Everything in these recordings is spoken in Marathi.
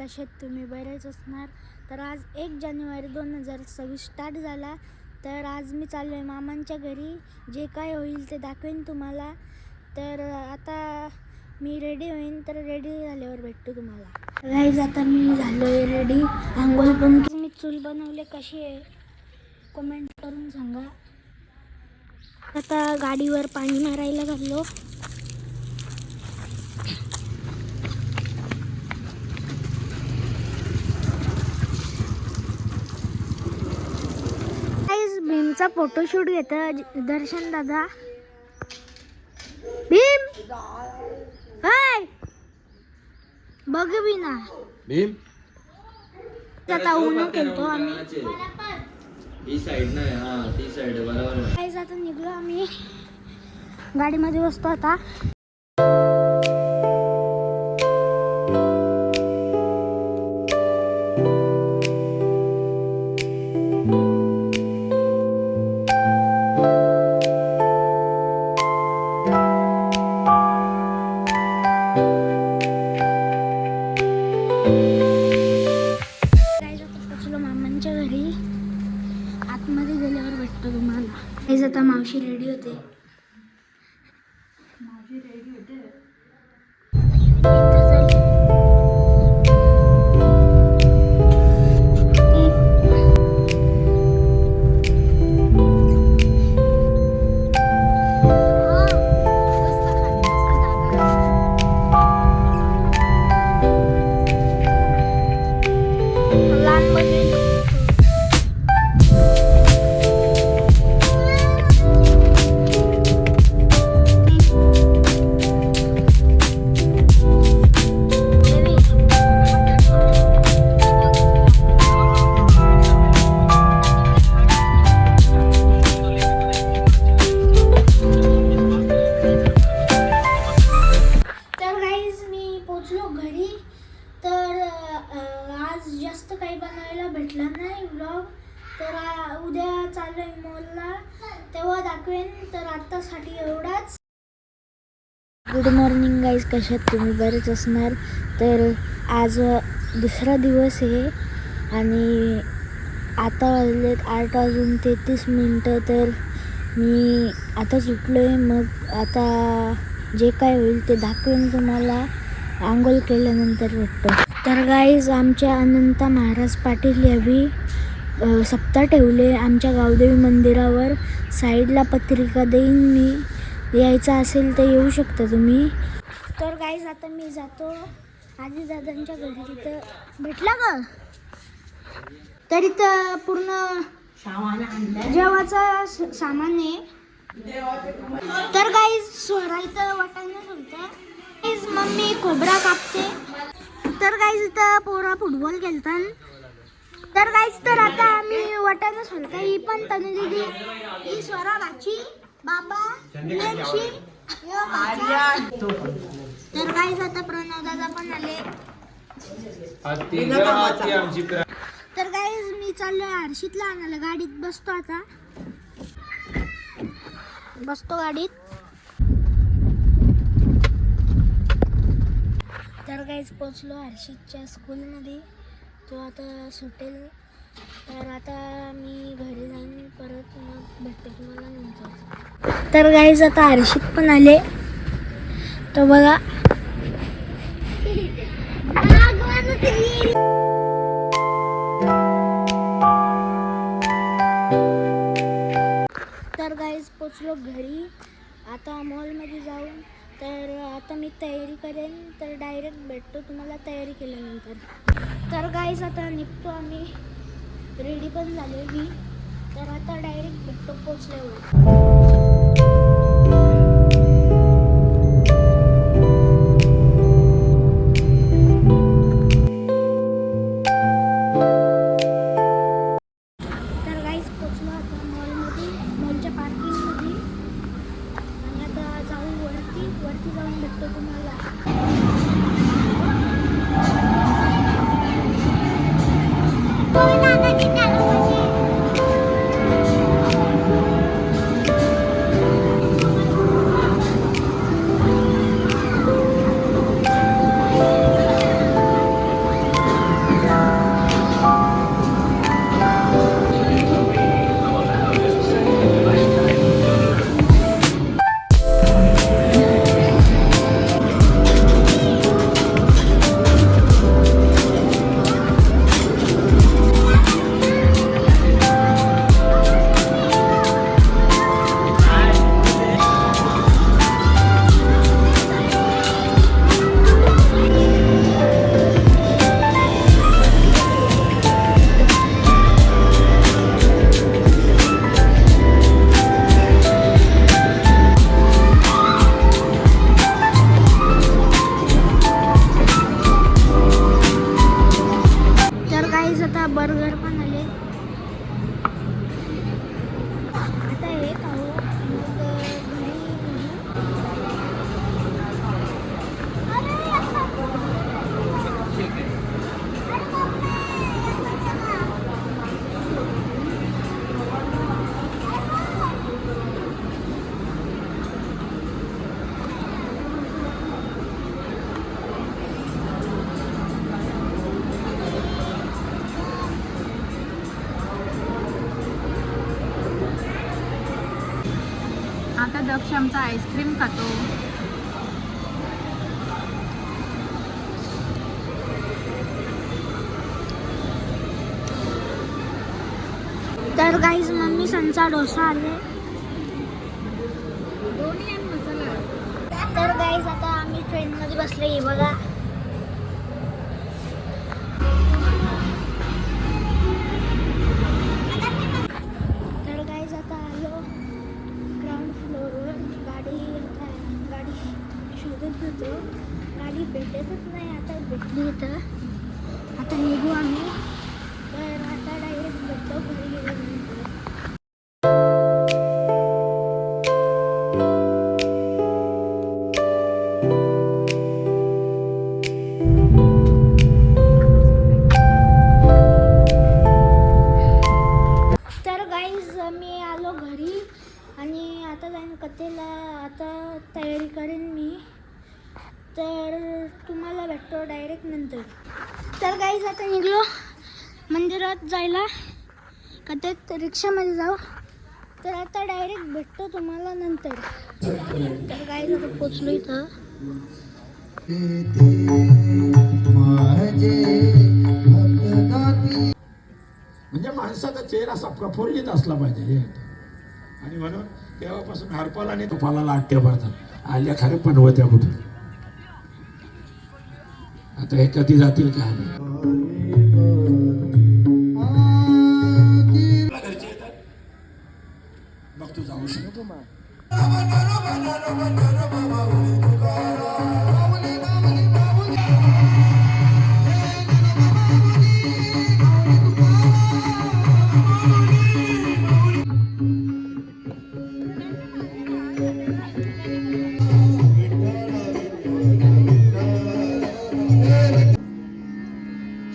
कशात तुम्ही बरेच असणार? तर आज एक जानेवारी दोन हजार सव्वीस स्टार्ट झाला. तर आज मी चाललो आहे मामांच्या घरी. जे काय होईल ते दाखवेन तुम्हाला. तर आता मी रेडी होईन तर रेडी झाल्यावर भेटतो तुम्हाला. गाईज आता मी झालो आहे रेडी आंघोळ पण तुम्ही मी चूल बनवले कशी आहे? कमेंट करून सांगा. आता गाडीवर पाणी मारायला घाललो. भीमचा फोटोशूट घेत दर्शन दादा. भीम! हाय! बघ बी ना भीम? आता ऊन खेळतो आम्ही. ही साईड नाही हा ती साईड बरोबर आता निघलो आम्ही. गाडीमध्ये बसतो आता. गाईज आता मावशी रेडी गुड मॉर्निंग गाईज कशात तुम्ही? बरेच असणार. तर आज दुसरा दिवस आहे आणि आता वाजलेत आठ वाजून तेहतीस मिनटं. तर मी आता सुटलो आहे मग आता जे काय होईल ते दाखवेन तुम्हाला. आंघोळ केल्यानंतर भेटतो. तर गाईज आमच्या अनंता महाराज पाटील यावी सप्ताह ठेवले आमच्या गावदेवी मंदिरावर. साईडला पत्रिका देईन मी. यायचं असेल तर येऊ शकता तुम्ही. तर गाईज आता मी जातो. आजी दादांच्या घरी तिथं भेटला का? तर पूर्ण जेवाचं स- सामान आहे. तर काही स्वरा वाटायला सोलतं गाईज मम्मी खोबरा कापते. तर गाईज इथं पोरा फुटबॉल खेळतात. तर गाईज तर आता आम्ही वाटायला सोलता ही पण तनु दिदी ही स्वरा भाची बाबा. तर गाईज आता प्रणव दादा पण आले. तर गाईज मी चाललोय हर्षितला आणायला. गाडीत बसतो आता. बसतो गाडीत. तर गाईज पोचलो हर्षितच्या स्कूलमध्ये तो आता सुटेल. तर आता मी घरी जाईन परत मग भेटते तुम्हाला नंतर. तर गाईज आता हर्षित पण आले. तर बघा. तर गाईज पोचलो घरी. आता मॉलमध्ये जाऊन. तर आता मी तयारी करेन. तर डायरेक्ट भेटतो तुम्हाला तयारी केल्यानंतर. तर गाईज आता निघतो आम्ही. रेडी पण झाले मी. तर आता डायरेक्ट भेटतो पोचल्यावर 各位大 लक्ष आमचा आईस्क्रीम खातो. तर गाईज मम्मी संचा डोसा आले दोन्ही आणि मसाला. तर गाईज आता आम्ही ट्रेनमध्ये बसले बघा. गाडी भेटतच नाही आता भेटली इथं. आता निघू आम्ही. तर आता डायरेक्ट भेटतो घरी गेल्यानंतर तर गाईज मी आलो घरी आणि आता जाईन कथेला. आता तयारी करेन मी. तर तुम्हाला भेटतो डायरेक्ट नंतर. तर गाईज आता निघलो. मंदिरात जायला. कथेत रिक्षामध्ये जाऊ. तर आता डायरेक्ट भेटतो तुम्हाला नंतर. तर गाईज आता पोचलो इथं. म्हणजे माणसाचा चेहरा असा प्रफुल्लित असला पाहिजे हे. आणि म्हणून तेव्हापासून हरपाल आणि तुफाला आट्या भरतात आल्या खरं पनवत्या कुठून आता हे कधी जातील का मग तू जाऊ शकतो.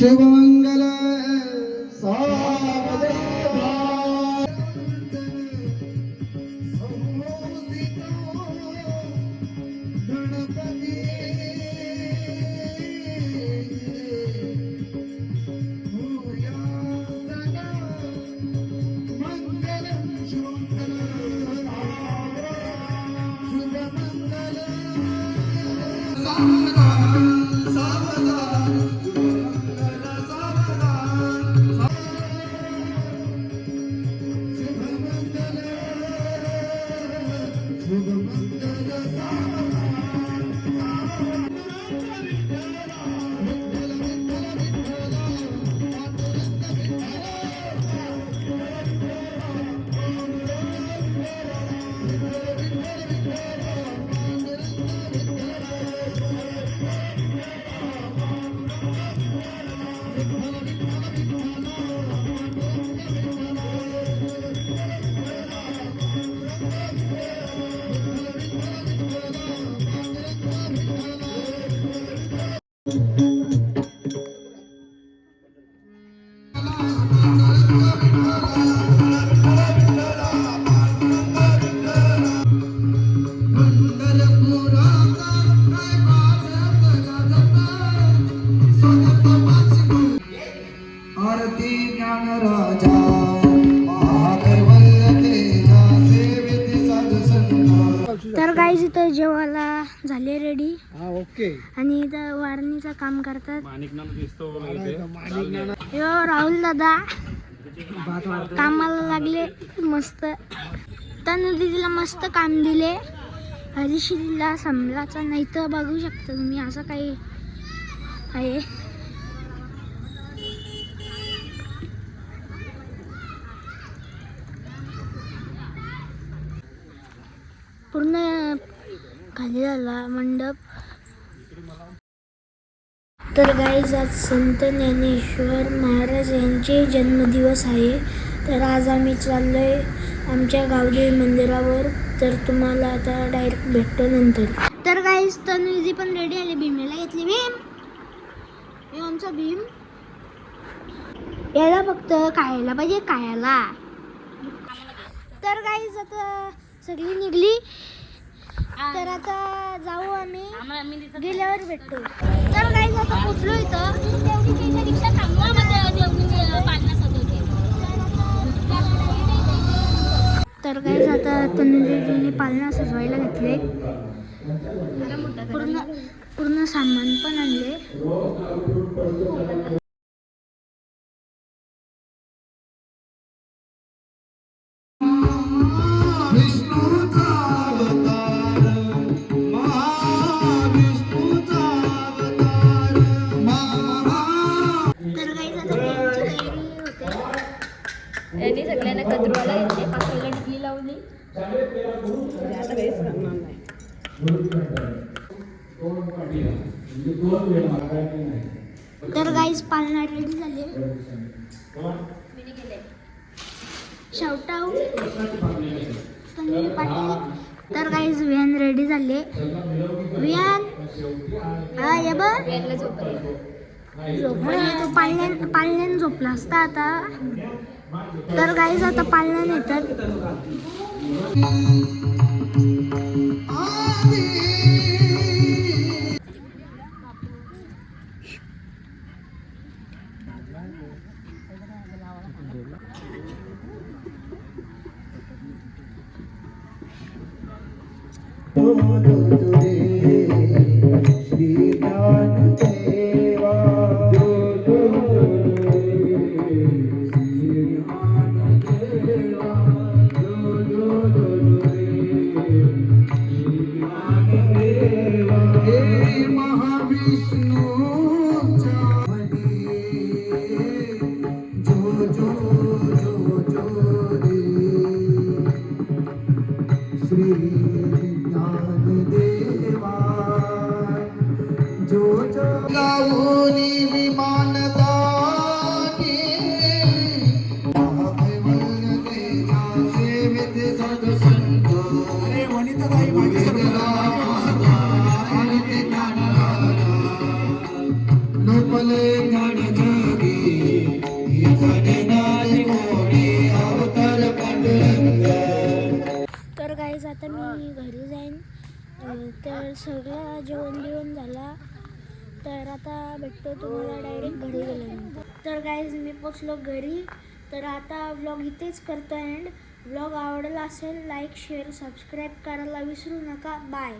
chega lá झाले रेडी हा ओके आणि इथं वारणीचं काम करतात. यो राहुल दादा. कामाला लागले. मस्त. तनु दिदीला मस्त काम दिले. हरीशी दिला समलाचा नाही तर बघू शकता तुम्ही असं काही आहे. पूर्ण खाली झाला मंडप. तर गाईज आज संत ज्ञानेश्वर महाराज यांचे जन्मदिवस आहे. तर आज आम्ही चाललो आहे आमच्या गावदेवी मंदिरावर. तर तुम्हाला आता डायरेक्ट भेटतो नंतर. तर गाईज तनुजी पण रेडी आली भीमेला घेतली भीम. हे आमचा भीम. याला फक्त खायला पाहिजे खायला. तर गाईज आता सगळी निघली. तर आता जाऊ आम्ही. गेल्यावर भेटतो तर काही आता पोचलो इथं. तर तर काही आता तनुजीने पालना सजवायला घेतले. पूर्ण पूर्ण सामान पण आणले. यांनी सगळ्यांना कद्रूला घेतले पाचवीला डिग्री लावली. आता काहीच करणार नाही. तर गाईज पालना रेडी झाले. Shout out Tanvi Patil. तर गाईज व्हॅन रेडी झाले. व्हॅन. हा ये बघ. यांना झोपले झोपला तो पाळण्यान पाळण्यान झोपला असता आता. तर गाईज आता पाळण्यान येतात श्री सगळं जेवण बिवण झाला. तर आता भेटतो तुम्हाला डायरेक्ट घरी गेल्यानंतर. तर गाईज मी पोचलो घरी. तर आता व्लॉग इथेच करतो अँड व्लॉग आवडला असेल लाईक शेअर सबस्क्राईब करायला विसरू नका. बाय